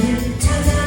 사랑을 찾아